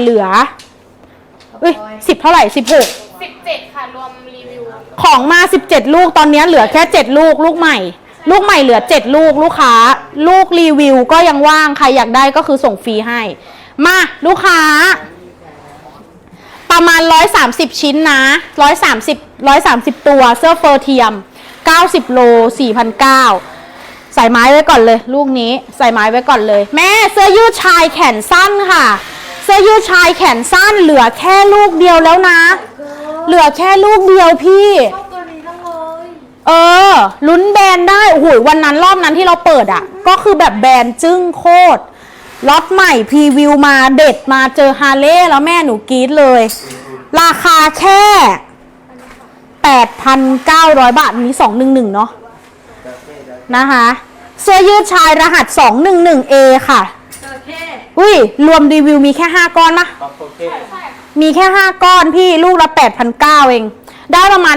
เหลือเอ้ยสิบเท่าไหร่สิบหกสิบเจ็ดค่ะ รวมรีวิว ของมา17ลูกตอนนี้เหลือแค่7ลูกลูกใหม่ ลูกใหม่เหลือ7ลูกลูกค้า ลูกรีวิวก็ยังว่างใครอยากได้ก็คือส่งฟรีให้ มาลูกค้า ประมาณ130ชิ้นนะ130 130ตัวเสื้อเฟอร์เทียม90โล4,900ใส่ไม้ไว้ก่อนเลย ลูกนี้ใส่ไม้ไว้ก่อนเลย แม่เสื้อยืดชายแขนสั้นค่ะ เสื้อยืดชายแขนสั้นเหลือแค่ลูกเดียวแล้วนะ เหลือแค่ลูกเดียวพี่ ชอบตัวนี้จังเลยเออ ลุ้นแบรนด์ได้โอ้โหวันนั้นรอบนั้นที่เราเปิดอะ ก็คือแบบแบรนด์จึ้งโคตรล็อตใหม่พรีวิวมาเด็ดมาเจอฮาร์เลย์แล้วแม่หนูกรี๊ดเลย ราคาแค่ 8,900 บาทอันนี้ 211 เนาะนะคะเสื้อยืดชายรหัส 211A ค่ะจระเข้ อุ้ย รวมรีวิวมีแค่ 5 ก้อนมะโอเคมีแค่ 5 ก้อนพี่ลูกละ8,900เอง ได้ประมาณ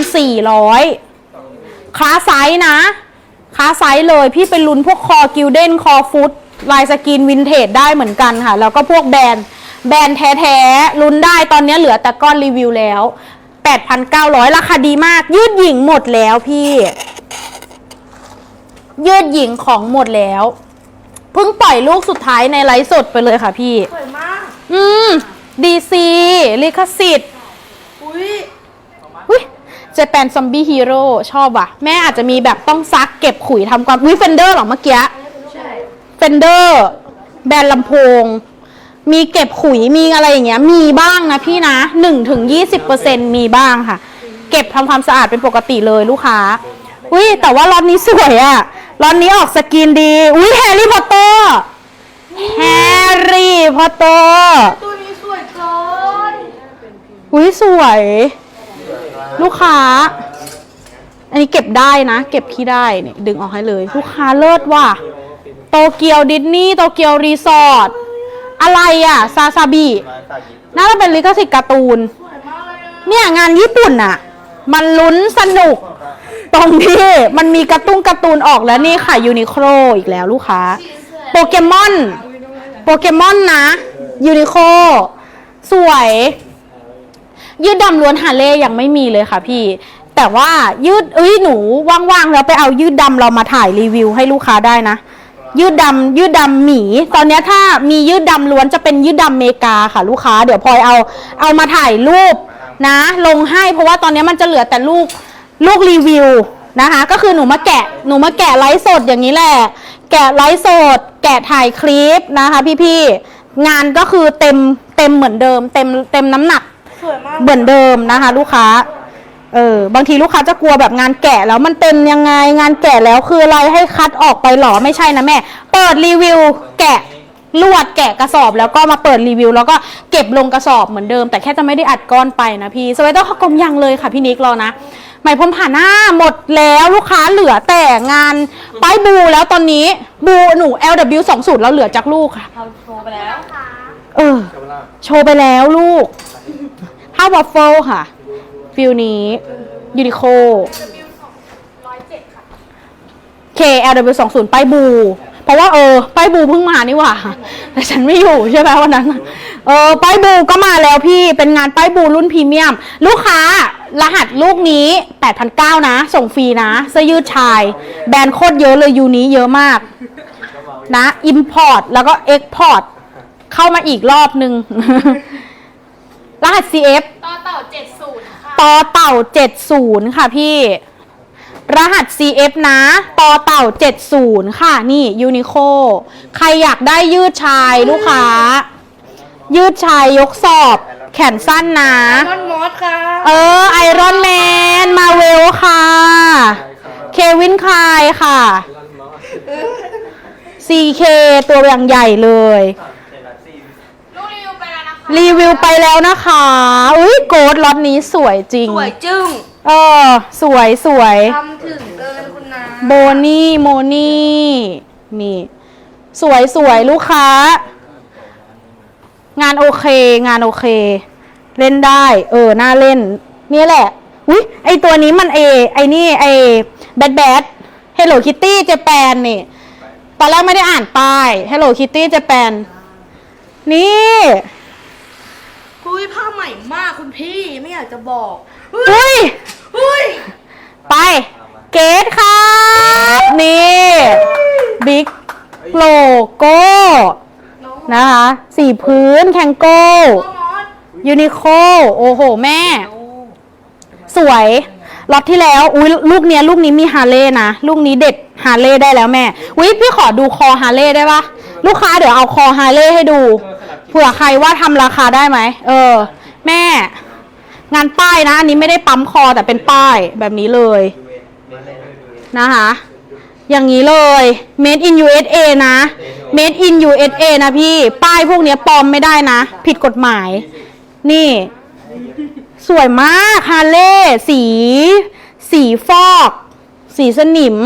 400คล้าไซส์นะคล้าไซส์เลยพี่ไปลุ้นพวกคอกิลเด้นคอฟุตลายสกรีนวินเทจได้เหมือนกันค่ะ แล้วก็พวกแบรนด์แบรนด์แท้ๆลุ้นได้ตอนนี้เหลือแต่ก้อนรีวิวแล้ว 8,900 ราคาดีมาก ยืดหญิงหมดแล้วพี่ ยืดหญิงของหมดแล้ว เพิ่งปล่อยลูกสุดท้ายในไลฟ์สดไปเลยค่ะพี่ สวยมาก อืมดีซีลิขสิทธิ์อุ้ยอุ้ยเจแปนซอมบี้ฮีโร่ชอบว่ะ แม่อาจจะมีแบบต้องซักเก็บขุยทำความอุ้ยเฟนเดอร์หรอเมื่อกี้ใช่เฟนเดอร์แบรนด์ลำโพง มีเก็บขุยมีอะไรอย่างเงี้ย มีบ้างนะพี่นะหนึ่งถึงยี่สิบเปอร์เซ็นมีบ้างค่ะ เก็บทำความสะอาดเป็นปกติเลยลูกค้า อุ้ยแต่ว่าร้อนนี้สวยอะ ร้อนนี้ออกสกินดี อุ้ยแฮร์รี่พอตเตอร์แฮร์รี่พอตเตอร์ตัวนี้สวยเกินอุ้ยสวย ลูกค้า อันนี้เก็บได้นะ เก็บพี่ได้เนี่ยดึงออกให้เลย ลูกค้าเลิศว่ะโตเกียวดิสนีย์โตเกียวรีสอร์ทอะไรอะ ซาซาบิมาสากิน่าจะเป็นลิขสิทธิ์การ์ตูนสวยมากเลยอะเนี่ยงานญี่ปุ่นอะ มันลุ้นสนุก ตรงที่มันมีการ์ตูนการ์ตูนออกแล้วนี่ค่ะยูนิโคลอีกแล้วลูกค้า โปเกมอน โปเกมอนนะยูนิโคสวย ยืดดำล้วนฮาเล่ยังไม่มีเลยค่ะพี่ แต่ว่ายืดเอ้ยหนูว่างๆแล้วไปเอายืดดำเรามาถ่ายรีวิวให้ลูกค้าได้นะยืดดำยืดดำหมี ตอนนี้ถ้ามียืดดำล้วนจะเป็นยืดดำเมกาค่ะ ลูกค้า เดี๋ยวพลอยเอาเอามาถ่ายรูป นะ ลงให้เพราะว่าตอนเนี้ยมันจะเหลือแต่ลูกลูกรีวิวนะคะ ก็คือหนูมาแกะหนูมาแกะไลฟ์สดอย่างนี้แหละ แกะไลฟ์สด แกะถ่ายคลิปนะคะพี่ๆงานก็คือเต็มเต็มเหมือนเดิม เต็มเต็มน้ำหนักสวยมากเหมือนเดิมนะคะ ลูกค้าเออบางทีลูกค้าจะกลัวแบบงานแกะแล้วมันเต็มยังไงงานแกะแล้วคืออะไรให้คัดออกไปหรอไม่ใช่นะแม่ เปิดรีวิวแกะ ลวดแกะกระสอบแล้วก็มาเปิดรีวิว แล้วก็เก็บลงกระสอบเหมือนเดิม แต่แค่จะไม่ได้อัดก้อนไปนะพี่สวัสดีค่ะกลมยังเลยค่ะพี่นิกรอนะไหมพรมผ่านหน้าหมดแล้วลูกค้าเหลือแต่งานป้ายบูแล้วตอนนี้บูหนู LW 2สูตรแล้วเหลือจากลูกค่ะเขาโชว์ไปแล้ว เออเจ้าล่าโชว์ไปแล้วลูก ผ้าวอฟเฟิลค่ะ ฟิลนี้ยูนิโคร้อยเจ็ดค่ะ KLW 2 0ป้ายบู เพราะว่าเออป้ายบูเพิ่งมานี่หว่าแต่ฉันไม่อยู่ใช่ไหมวันนั้นเออป้ายบูก็มาแล้วพี่เป็นงานป้ายบูรุ่นพรีเมียม ลูกค้ารหัสลูกนี้ 8,900นะ ส่งฟรีนะเสื้อยืดชาย แบรนด์โคตรเยอะเลยยูนี้เยอะมากนะ Import แล้วก็ Export เข้ามาอีกรอบนึง รหัส CF ต่อเต่าเจ็ดศูนย์ค่ะต่อเต่า70 ค่ะพี่ รหัส CF นะต่อเต่า 70 ค่ะ นี่ยูนิโคใครอยากได้ยืดชายลูกค้า ยืดชายยกสอบ แขนสั้นนะ มอนมอสค่ะ เออ ไอรอนแมน มาเวลค่ะ เควินคายค่ะ CK ตัวอย่างใหญ่เลย ลูกรีวิวไปแล้วนะคะ รีวิวไปแล้วนะคะ อุ้ยโกดล็อตนี้สวยจริง สวยจึ้ง เออ สวยสวย ทำถึงเกินคุณนะโบนี่โมนี่นี่ สวยสวยลูกค้า งานโอเค งานโอเค เล่นได้ เออ น่าเล่น นี่แหละ อุ้ยไอตัวนี้มันเอ ไอนี่ไอแบดแบด Hello Kitty Japan นี่ ตอนแรกไม่ได้อ่านป้าย Hello Kitty Japan นี่ม่มากคุณพี่ไม่อยากจะบอกอุ้ย เฮ้ยไป เกตครับ นี่บิ๊กโลโก้น้องนะคะสีพื้นแคงโก้มอสยูนิโคโอ้โห แม่ สวยล็อตที่แล้ว อุ้ยลูกเนี้ยลูกนี้มีฮาร์เลย์นะ ลูกนี้เด็ดฮาร์เลย์ได้แล้วแม่วิพี่ขอดูคอฮาร์เลย์ได้ปะลูกค้าเดี๋ยวเอาคอฮาร์เลย์ให้ดูเผื่อใครว่าทำราคาได้ไหมเออ แม่ งานป้ายนะ อันนี้ไม่ได้ปั๊มคอแต่เป็นป้ายแบบนี้เลยนะคะ อย่างนี้เลย made in USA นะ made in USA นะพี่ ป้ายพวกนี้ปลอมไม่ได้นะ ผิดกฎหมาย นี่ สวยมากฮาเล่สี สีฟอก สีสนิม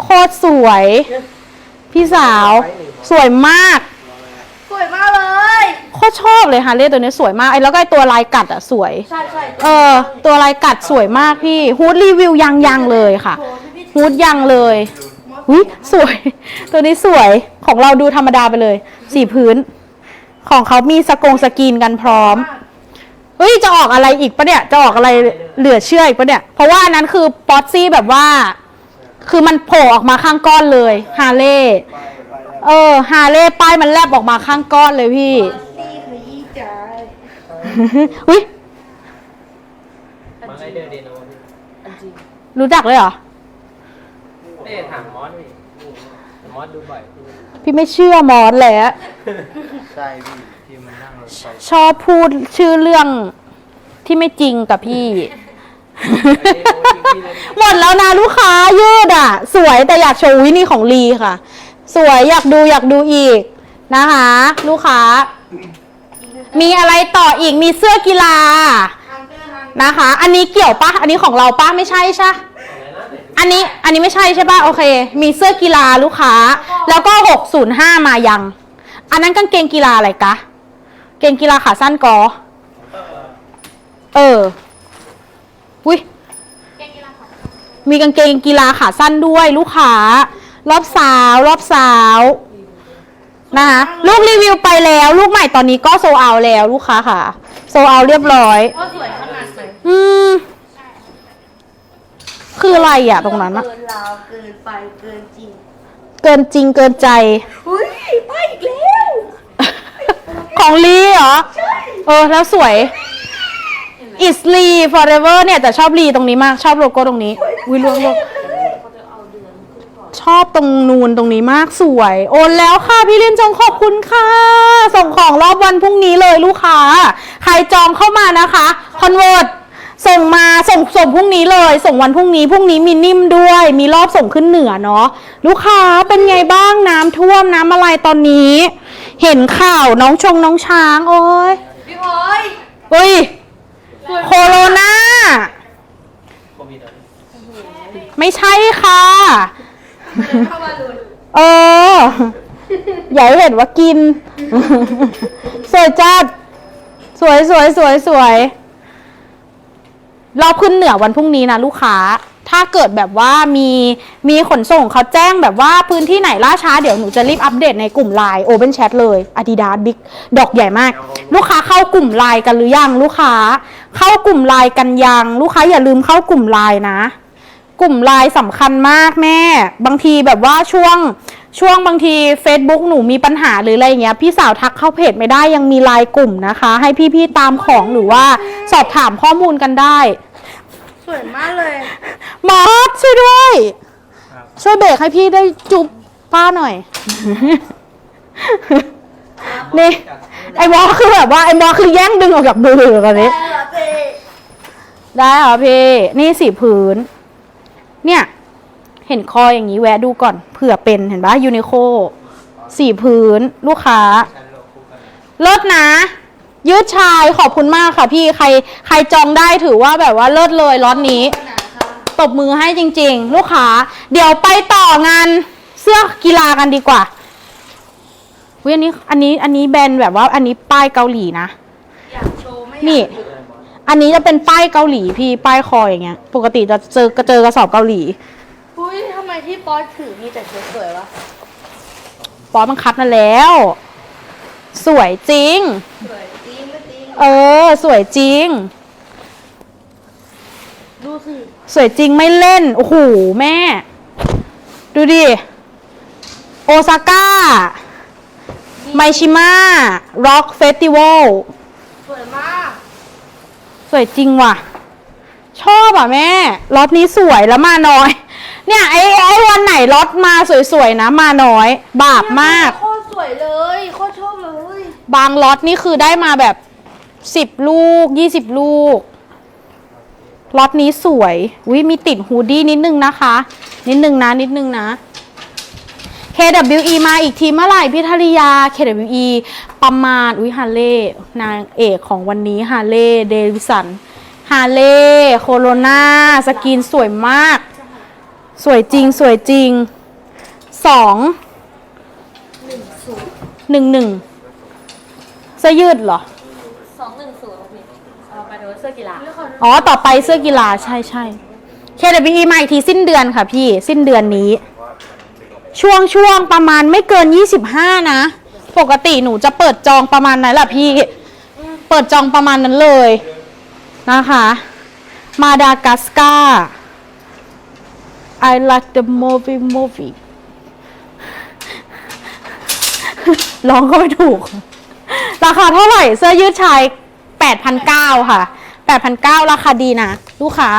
โคตรสวย พี่สาว สวยมาก สวยมากเลย โค ตรชอบเลยฮาเล่ตัวนี้สวยมากไอ้แล้วก็ไอ้ตัวลายกัดอะสวย ใช่ใช่เออ ตัวลายกัดสวยมากพี่ฮูดรีวิวยังยังเลยค่ะโชว์พี่พี่ฮูดยังเลยอุ้ยสวย ตัวนี้สวยของเราดูธรรมดาไปเลย สีพื้น ของเขามีสกงสกรีนกันพร้อมเฮ้ยจะออกอะไรอีกปะเนี่ยจะออกอะไรเหลือเชื่ออีกปะเนี่ย เพราะว่าอันนั้นคือป๊อตซี่แบบว่า คือมันโผล่ออกมาข้างก้อนเลยฮาเล่เออฮาเล่ป้ายมันแลบออกมาข้างก้อนเลยพี่ซี่ขยี้ใจ อุ้ยมันไรเดอร์เดโนพี่รู้จักเลยเหรอเอ๊ะถามมอสพี่มอสดูบ่อยพี่ไม่เชื่อมอสเลยอะใช่พี่ที่มันนั่งรถไฟชอบพูดชื่อเรื่องที่ไม่จริงกับพี่ หมดแล้วนะลูกค้ายืดอะ สวยแต่อยากโชว์วินี่ของลีค่ะ สวยอยากดูอยากดูอีกนะคะ ลูกค้า มีอะไรต่ออีกมีเสื้อกีฬานะคะ อันนี้เกี่ยวปะอันนี้ของเราปะไม่ใช่ใช่อันนี้อันนี้ไม่ใช่ใช่ปะโอเค มีเสื้อกีฬาลูกค้า แล้วก็หกศูนย์ห้ามายัง อันนั้นกางเกงกีฬาอะไรกะเกงกีฬาขาสั้นกอ เอออุ้ยมีกางเกงกีฬาขาสั้นด้วยลูกค้ารอบสาว รอบสาว นะคะลูกรีวิวไปแล้ว ลูกใหม่ตอนนี้ก็โซเอาแล้วลูกค้าค่ะ โซเอาเรียบร้อยว่าสวยขนาดไหนอืม คืออะไรอะตรงนั้นอะเกินราวเกินไปเกินจริงเกินจริงเกินใจ อุ้ยไปอีกแล้วของลีเหรอ เออ แล้วสวย is Lee forever เนี่ยแต่ชอบลีตรงนี้มาก ชอบโลโก้ตรงนี้วิลวงลง ชอบตรงนูนตรงนี้มากสวย โอนแล้วค่ะพี่เลียนจงขอบคุณค่ะ ส่งของรอบวันพรุ่งนี้เลยลูกค้า ใครจองเข้ามานะคะคอนเวิร์ตส่งมาส่งส่งพรุ่งนี้เลย ส่งวันพรุ่งนี้พรุ่งนี้มีนิ่มด้วย มีรอบส่งขึ้นเหนือเนาะลูกค้าเป็นไงบ้างน้ำท่วมน้ำอะไรตอนนี้ เห็นข่าวน้องชงน้องช้าง โอ้ยพี่พลอยเฮ้ยโคโรนาโควิดเหรอพี่ไม่ใช่ค่ะ เข้ามาเลยเอออย่าให้เห็นว่ากิน สวยจัด สวยสวยสวยสวยราขึ้นเหนือวันพรุ่งนี้นะลูกค้า ถ้าเกิดแบบว่ามีมีขนส่งเขาแจ้งแบบว่าพื้นที่ไหนล่าช้าเดี๋ยวหนูจะรีบอัปเดตในกลุ่มไลน์ Open Chat เลย Adidas Big ดอกใหญ่มาก ลูกค้าเข้ากลุ่มไลน์กันหรือยังลูกค้า เข้ากลุ่มไลน์กันยัง ลูกค้าอย่าลืมเข้ากลุ่มไลน์นะ กลุ่มไลน์สำคัญมากแม่ บางทีแบบว่าช่วงช่วงบางที Facebook หนูมีปัญหาหรืออะไรอย่างเงี้ย พี่สาวทักเข้าเพจไม่ได้ยังมีไลน์กลุ่มนะคะ ให้พี่ๆตามของหรือว่าสอบถามข้อมูลกันได้ สวยมากเลยหมอสช่วยด้วยครับช่วยเบรกให้พี่ได้จุบป้าหน่อย นี่ไอ้บอสคือแบบว่าไอ้บอสคือแย่งดึงออกจากมือกันนี้ได้เหรอเต้ได้เหรอพี่ นี่สีพื้น เนี่ย เห็นคออย่างนี้แวะดูก่อนเผื่อเป็นเห็นปะยูนิโคสีพื้นลูกค้าชั้นโลคู่กันเลิศนะ ยืดชายขอบคุณมากค่ะพี่ใครใครจองได้ถือว่าแบบว่าเลิศเลยล็อตนี้ขนาดค่ะตบมือให้จริง ๆ ลูกค้า เดี๋ยวไปต่องานเสื้อกีฬากันดีกว่าวิอันนี้อันนี้อันนี้แบรนด์แบบว่าอันนี้ป้ายเกาหลีนะอยากโชว์ไม่อยากนี่ อันนี้จะเป็นป้ายเกาหลีพี่ป้ายคออย่างเงี้ย ปกติจะเจอกระเจอกระสอบเกาหลี อุ้ยทำไมที่ป๊อตถือมีแต่สวยๆวะปอสมันคัดมาแล้ว สวยจริง สวยจริงไม่จริงเเออ สวยจริง ดูสิสวยจริงไม่เล่น โอ้โห แม่ ดูดิ โอซาก้าไมชิมะร็อกเฟสติวัลสวยมาก สวยจริงว่ะ ชอบอะแม่ล็อตนี้สวยแล้วมาน้อย เนี่ยไอ้ไอ้วันไหนล็อตมาสวยๆนะมาน้อย บาปมาก โคตรสวยเลยโคตรชอบเลยบางล็อตนี่คือได้มาแบบสิบลูกยี่สิบลูกล็อตนี้สวยวิมีติดฮูดดี้นิดนึงนะคะ นิดนึงนะนิดนึงนะ KWE มาอีกทีเมื่อไหร่พี่ธริยา KWE ประมาณอุ้ยฮาเล่นางเอกของวันนี้ฮาเล่เดวิสันฮาเล่โคโรนาสกินสวยมาก สวยจริงสวยจริงสองหนึ่งหนึ่งเสื้อยืดเหรอสองหนึ่งศูนย์พี่เอาไปดูเสื้อกีฬาอ๋อ ต่อไปเสื้อกีฬาใช่ใช่ KWE มาอีกทีสิ้นเดือนค่ะพี่ สิ้นเดือนนี้ ช่วงช่วงประมาณไม่เกิน 25 นะ ปกติหนูจะเปิดจองประมาณนั้นแหละพี่ เปิดจองประมาณนั้นเลยนะคะ มาดากัสกา I like the movie movie ร้องก็ไม่ถูก ราคาเท่าไหร่เสื้อยืดชาย8,900 ค่ะ8,900 ราคาดีนะ ลูกค้า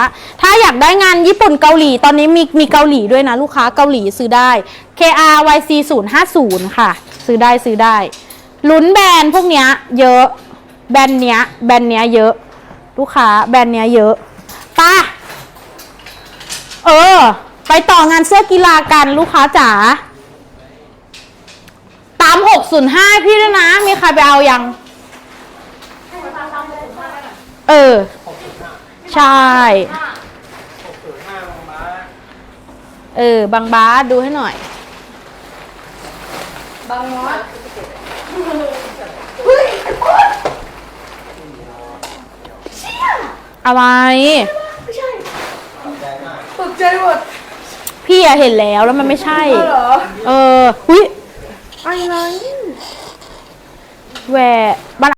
ถ้าอยากได้งานญี่ปุ่นเกาหลีตอนนี้มีมีเกาหลีด้วยนะ ลูกค้าเกาหลีซื้อได้ KRYC 050ค่ะ ซื้อได้ซื้อได้ ลุ้นแบรนด์พวกเนี้ยเยอะ แบรนด์เนี้ย แบรนด์เนี้ยเยอะ ลูกค้าแบรนด์เนี้ยเยอะไป้าเออ ไปต่องานเสื้อกีฬากันลูกค้าจ๋าตาม605พี่ด้วยนะ มีใครไปเอายัง เออ ใช่หกศูนย์ห้าลงมาเออ บางบาสดูให้หน่อย บางมอสอะไรตกใจหมดพี่อะเห็นแล้วแล้วมันไม่ใช่เหรอเออ อุ้ยอะไร แหวะมัน